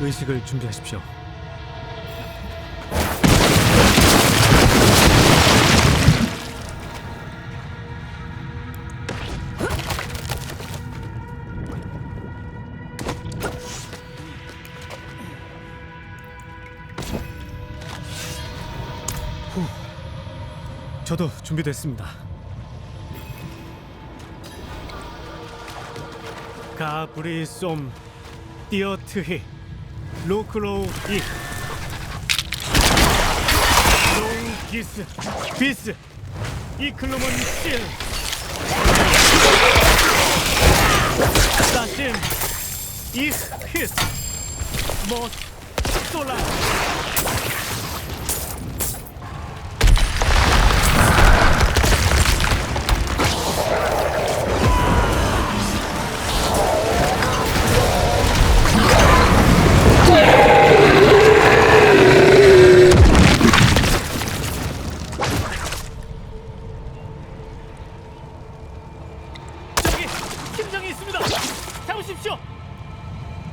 의식을 준비하십시오. 후, 저도 준비됐습니다. 가브리 쏨 띠어트히 로크로우 이. 롱기스 비스. 이클로몬 실. 사신 이히스 모스. 솔라 팀장이 있습니다. 잡으십시오